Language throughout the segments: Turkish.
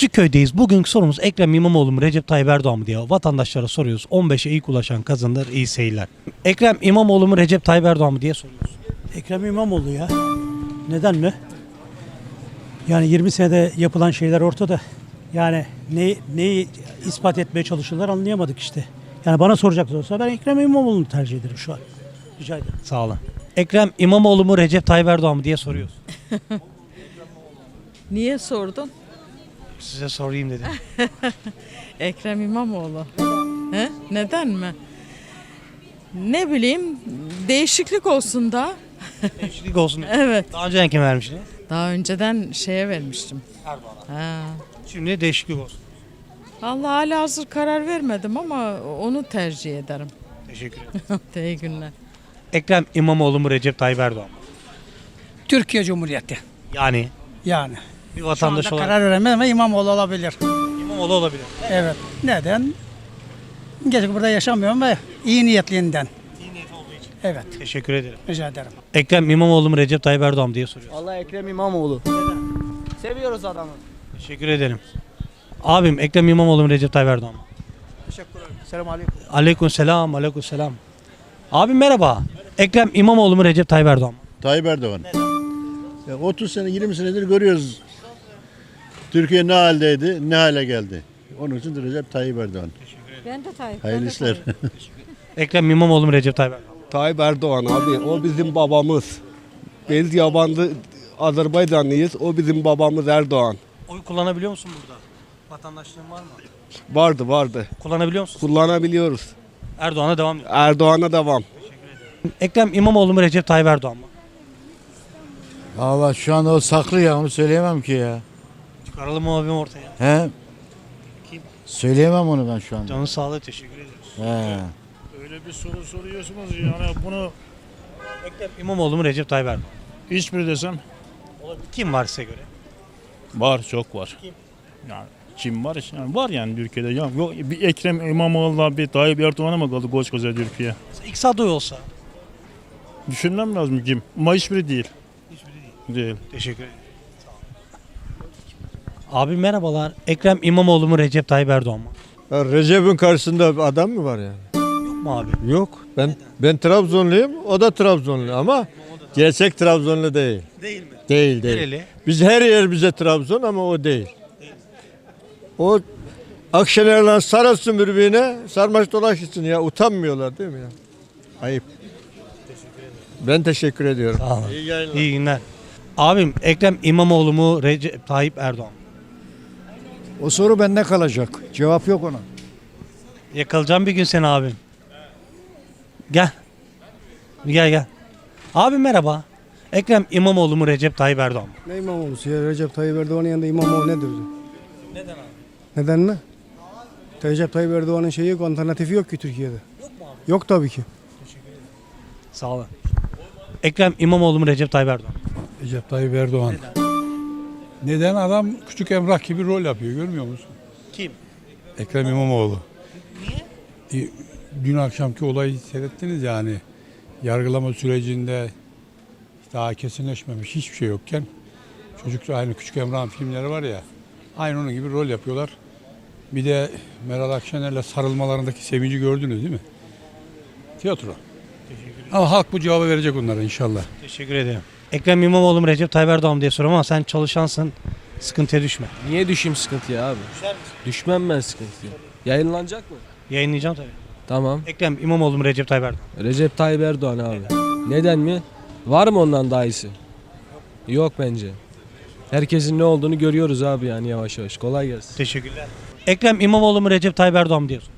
Küçükköy'deyiz. Bugünkü sorumuz Ekrem İmamoğlu mu Recep Tayyip Erdoğan mı diye vatandaşlara soruyoruz. 15'e ilk ulaşan kazanır. İyi seyirler. Ekrem İmamoğlu mu Recep Tayyip Erdoğan mı diye soruyoruz. Ekrem İmamoğlu ya. Neden mi? Yani 20 senede yapılan şeyler ortada. Yani ne, neyi ispat etmeye çalışıyorlar anlayamadık işte. Yani bana soracak olsa ben Ekrem İmamoğlu'nu tercih ederim şu an. Rica ederim. Sağ olun. Ekrem İmamoğlu mu Recep Tayyip Erdoğan mı diye soruyoruz. Niye sordun? Size sorayım dedim. Ekrem İmamoğlu. He? Neden mi? Ne bileyim değişiklik olsun da. Değişiklik olsun. Evet. Daha önce kim vermiştiniz? Daha önceden şeye vermiştim. Erdoğan'a. Ha. Şimdi değişiklik olsun. Allah hala hazır karar vermedim ama onu tercih ederim. Teşekkür ederim. İyi günler. Ekrem İmamoğlu mu Recep Tayyip Erdoğan mı? Türkiye Cumhuriyeti. Yani Yani. Bir Şu vatandaş anda olarak karar veremem ama İmamoğlu olabilir. İmamoğlu olabilir. Evet. Neden? Gerçi burada yaşamıyorum ve iyi niyetliğinden. İyi niyet olduğu için. Evet. Teşekkür ederim. Rica ederim. Ekrem İmamoğlu mu Recep Tayyip Erdoğan mı diye soruyoruz. Allah Ekrem İmamoğlu. Seviyoruz adamı. Teşekkür ederim. Abim Ekrem İmamoğlu mu Recep Tayyip Erdoğan mı? Teşekkürler. Selamun aleyküm. Aleyküm selam, aleyküm selam. Abim merhaba. Ekrem İmamoğlu mu Recep Tayyip Erdoğan mı? Tayyip Erdoğan. Ya 30 sene 20 senedir görüyoruz. Türkiye ne haldeydi, ne hale geldi. Onun için de Recep Tayyip Erdoğan. Ben de Tayyip. Hayırlı işler. Ekrem İmamoğlu mu Recep Tayyip Erdoğan? Tayyip Erdoğan abi o bizim babamız. Biz yabancı Azerbaycanlıyız. O bizim babamız Erdoğan. Oy kullanabiliyor musun burada? Vatandaşlığın var mı? Vardı vardı. Kullanabiliyor musun? Kullanabiliyoruz. Erdoğan'a devam ediyor. Erdoğan'a devam. Ekrem İmamoğlu mu Recep Tayyip Erdoğan mı? Valla şu anda o saklı ya onu söyleyemem ki ya. Çıkaralım mı abim ortaya? He? Kim? Söyleyemem onu ben şu anda. Canın sağlığı teşekkür ediyoruz. He. Öyle bir soru soruyorsunuz yani bunu Ekrem İmamoğlu mu Recep Tayyip Erdoğan mı? hiçbir desem Olabilir. Kim var size göre? var çok var. Kim? Yani kim var? Yani var yani ülkede. Ya, yok bir Ekrem İmamoğlu'la bir Tayyip Erdoğan'a mı kaldı koskoca Türkiye? Mesela İkisi aday olsa. Düşünmem lazım kim. Ama hiçbiri değil. Hiçbiri değil. Değil. Teşekkür ederim. Abi merhabalar. Ekrem İmamoğlu mu Recep Tayyip Erdoğan mı? Recep'in karşısında adam mı var yani? Yok mu abi? Yok. Ben ben Trabzonluyum. O da Trabzonlu ama gerçek Trabzonlu değil. Değil mi? Değil değil. Nereli? Biz her yer bize Trabzon ama o değil. O Akşener'le sarılsın birbirine sarmaş dolaş ya utanmıyorlar değil mi ya? Ayıp. Ben teşekkür ediyorum. Sağ olun. İyi günler. Abim Ekrem İmamoğlu mu Recep Tayyip Erdoğan mı? O soru bende kalacak. Cevap yok ona. Yakalayacağım bir gün seni abim. Gel. Gel gel. Abi merhaba. Ekrem İmamoğlu mu Recep Tayyip Erdoğan mı? Ne İmamoğlu'su ya? Recep Tayyip Erdoğan'ın yanında İmamoğlu nedir? Neden abi? Neden mi? Recep Tayyip Erdoğan'ın şeyi yok, alternatifi yok ki Türkiye'de. Yok mu abi? Yok tabii ki. Sağ olun. Ekrem İmamoğlu mu Recep Tayyip Erdoğan mı? Recep Tayyip Erdoğan. Neden? Adam küçük emrah gibi rol yapıyor görmüyor musun? Kim? Ekrem İmamoğlu. Niye? Dün akşamki olayı seyrettiniz yani. Yargılama sürecinde daha kesinleşmemiş hiçbir şey yokken çocuk aynı küçük emrahın filmleri var ya aynı onun gibi rol yapıyorlar. Bir de Meral Akşener'le sarılmalarındaki sevinci gördünüz değil mi? Tiyatro. Ama halk bu cevabı verecek onlara inşallah. Teşekkür ederim. Ekrem İmamoğlu mu Recep Tayyip Erdoğan mı diye soruyorum ama sen çalışansın. Sıkıntıya düşme. Niye düşeyim sıkıntıya abi? Düşmem ben sıkıntıya. Yayınlanacak mı? Yayınlayacağım tabii. Tamam. Ekrem İmamoğlu mu Recep Tayyip Erdoğan? Recep Tayyip Erdoğan abi. Neden mi? Var mı ondan daha iyisi? Yok bence. Herkesin ne olduğunu görüyoruz abi yani yavaş yavaş. Kolay gelsin. Teşekkürler. Ekrem İmamoğlu mu Recep Tayyip Erdoğan mı soruyorum.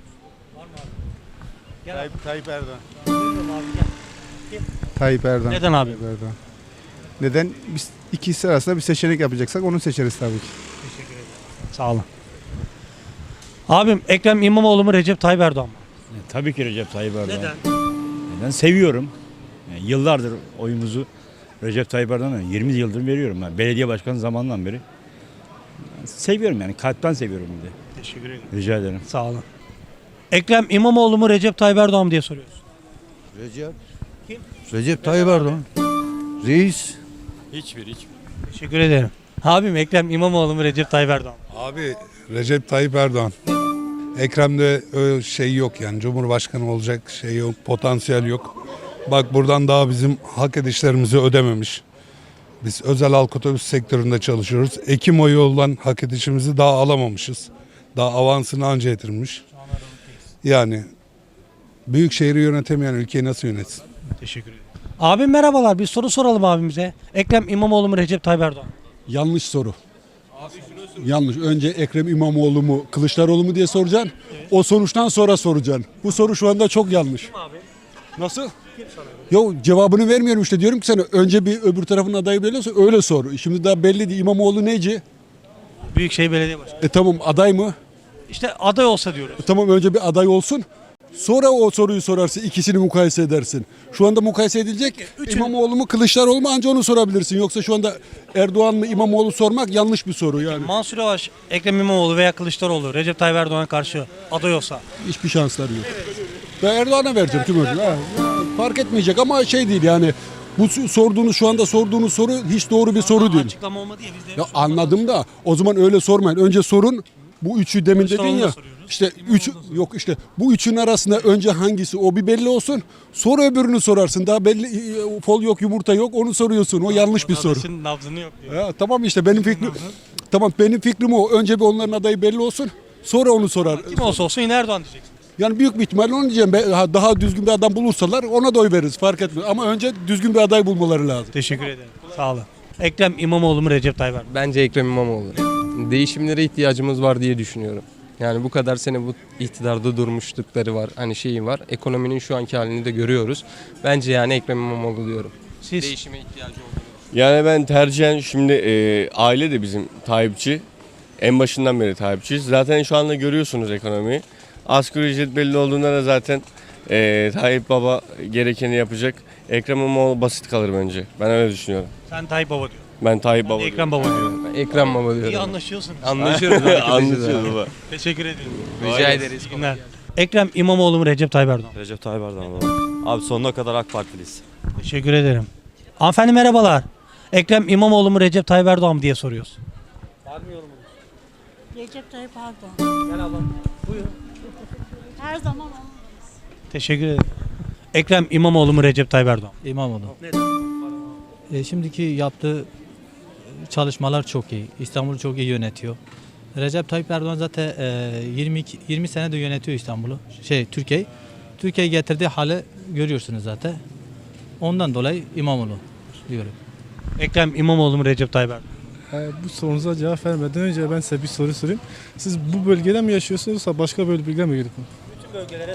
Tayyip, Tayyip Erdoğan. Tayyip Erdoğan. Neden abi? Erdoğan. Neden? Biz ikisi arasında bir seçenek yapacaksak onu seçeriz tabii ki. Sağ olun. Abim Ekrem İmamoğlu mu Recep Tayyip Erdoğan mı? Tabii ki Recep Tayyip Erdoğan. Neden? Ben seviyorum. yıllardır oyumuzu Recep Tayyip Erdoğan'a 20 yıldır veriyorum. Ben belediye başkanı zamanından beri. Seviyorum yani kalpten seviyorum bir de. Teşekkür ederim. Rica ederim. Sağ olun. Ekrem İmamoğlu mu Recep Tayyip Erdoğan mı diye soruyoruz. Recep. Kim? Recep Tayyip Erdoğan. Reis. Hiçbir hiçbir. Teşekkür ederim. Abim Ekrem İmamoğlu mu Recep Tayyip Erdoğan mı? Abi Recep Tayyip Erdoğan. Ekrem'de öyle şey yok yani Cumhurbaşkanı olacak şey yok, potansiyel yok. Bak buradan daha bizim hak edişlerimizi ödememiş. Biz özel halk otobüs sektöründe çalışıyoruz. Ekim ayı olan hak edişimizi daha alamamışız. Daha avansını anca getirmiş. Yani büyük şehri yönetemeyen ülkeyi nasıl yönetsin? Teşekkür ederim. Abim merhabalar. Bir soru soralım abimize. Ekrem İmamoğlu mu Recep Tayyip Erdoğan? Yanlış soru. Yanlış. Önce Ekrem İmamoğlu mu, Kılıçdaroğlu mu diye soracaksın. O sonuçtan sonra soracaksın. Bu soru şu anda çok yanlış. Nasıl? Yok cevabını vermiyorum işte diyorum ki sana önce bir öbür tarafın adayı belli olsa öyle sor. Şimdi daha belli değil İmamoğlu neci? Büyükşehir Belediye Başkanı. E tamam aday mı? İşte aday olsa diyoruz. E tamam önce bir aday olsun. Sonra o soruyu sorarsın ikisini mukayese edersin. Şu anda mukayese edilecek İmamoğlu mu Kılıçdaroğlu mu anca onu sorabilirsin. Yoksa şu anda Erdoğan mı İmamoğlu sormak yanlış bir soru yani. Mansur Yavaş, Ekrem İmamoğlu veya Kılıçdaroğlu Recep Tayyip Erdoğan'a karşı aday olsa Hiçbir şansları yok. Ben Erdoğan'a vereceğim tüm ödülü. Fark etmeyecek ama şey değil yani. Bu sorduğunuz şu anda sorduğunuz soru hiç doğru bir soru değil. açıklama olmadı ya biz de Ya anladım da o zaman öyle sormayın. Önce sorun bu üçü demin dedin ya. soruyoruz. İşte üç yok işte bu üçün arasında önce hangisi o bir belli olsun. Sonra öbürünü sorarsın. Daha belli e, fol yok yumurta yok onu soruyorsun. O yanlış bir soru. Kardeşin nabzını yok diyor. Ya, tamam işte benim fikrim tamam benim fikrim o. Önce bir onların adayı belli olsun. Sonra onu sorar. Kim olsa olsun yine Erdoğan diyeceksin. Yani büyük bir ihtimalle onu diyeceğim. Be- ha, Daha düzgün bir adam bulursalar ona da oy veririz fark etmez. Ama önce düzgün bir aday bulmaları lazım. Teşekkür ederim. Sağ olun. Ekrem İmamoğlu mu Recep Tayyip Erdoğan? mı? Bence Ekrem İmamoğlu. Değişimlere ihtiyacımız var diye düşünüyorum. Yani bu kadar sene bu iktidarda durmuşlukları var. Hani şeyi var. Ekonominin şu anki halini de görüyoruz. Bence yani Ekrem İmamoğlu diyorum. Siz Değişime ihtiyacı olduğunu Yani ben tercihen şimdi e, aile de bizim Tayyipçi. En başından beri Tayyipçiyiz. Zaten şu anda görüyorsunuz ekonomiyi. Asgari ücret belli olduğunda da zaten e, Tayyip Baba gerekeni yapacak. Ekrem İmamoğlu basit kalır bence. Ben öyle düşünüyorum. sen Tayyip Baba diyor. Ben Tayyip Baba Ekrem Baba diyor. Ekrem Baba İyi diyorum. anlaşıyorsunuz. Anlaşıyoruz. Anlaşıyoruz baba. Teşekkür ederim. Rica ederiz. Günler. Ekrem İmamoğlu mu Recep Tayyip Erdoğan? mı? Recep Tayyip Erdoğan baba. Abi sonuna kadar AK Partiliyiz. Teşekkür ederim. Hanımefendi merhabalar. Ekrem İmamoğlu mu Recep Tayyip Erdoğan mı diye soruyoruz. Recep Tayyip Erdoğan. Gel ablam. Buyurun. Her zaman onun. Teşekkür ederim. Ekrem İmamoğlu mu Recep Tayyip Erdoğan? mı? İmamoğlu. E, şimdiki yaptığı çalışmalar çok iyi. İstanbul'u çok iyi yönetiyor. Recep Tayyip Erdoğan zaten e, 22 20 senedir yönetiyor İstanbul'u. Şey Türkiye'yi. Türkiye'yi getirdiği hali görüyorsunuz zaten. Ondan dolayı İmamoğlu diyorum. Ekrem İmamoğlu mu Recep Tayyip Erdoğan? mı? Bu sorunuza cevap vermeden önce ben size bir soru sorayım. Siz bu bölgede mi yaşıyorsunuz başka bölgede mi gelip? Bütün bölgelere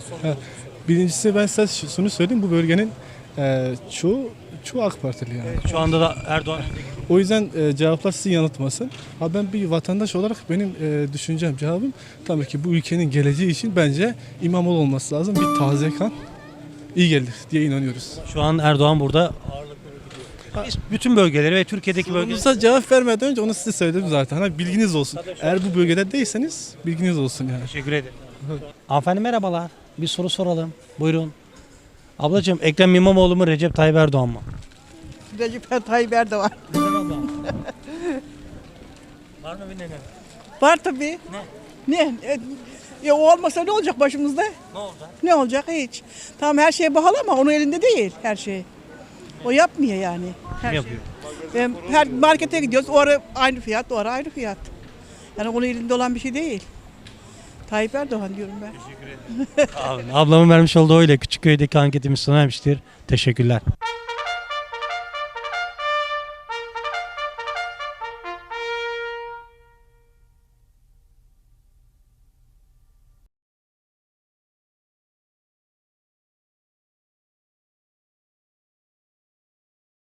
Birincisi ben size şunu söyleyeyim. Bu bölgenin e, çoğu çoğu AK Partili yani. Şu anda da Erdoğan O yüzden e, cevaplar sizi yanıltmasın. Ha ben bir vatandaş olarak benim e, düşüncem, cevabım tabii ki bu ülkenin geleceği için bence İmamoğlu olması lazım. Bir taze kan iyi gelir diye inanıyoruz. Şu an Erdoğan burada ağırlıklı gidiyor. Biz bütün bölgeleri ve Türkiye'deki bölgeleri Sorunuza cevap vermeden önce onu size söyledim zaten. Ha, bilginiz olsun. Eğer bu bölgede değilseniz bilginiz olsun yani. Teşekkür ederim. Hanımefendi merhabalar. Bir soru soralım. Buyurun. Ablacığım Ekrem İmamoğlu mu Recep Tayyip Erdoğan mı? Recep Tayyip Erdoğan. Var mı bir neden? Var tabii. Ne? Ne? Ya o olmasa ne olacak başımızda? Ne olacak? Ne olacak hiç. Tamam her şey pahalı ama onun elinde değil her şey. O yapmıyor yani. Her Kim yapıyor? Şey. Ve Her markete gidiyoruz o ara aynı fiyat, o ara aynı fiyat. Yani onun elinde olan bir şey değil. Tayyip Erdoğan diyorum ben. Abi, ablamın vermiş olduğu oyla Küçükköy'deki anketimiz sona ermiştir. Teşekkürler.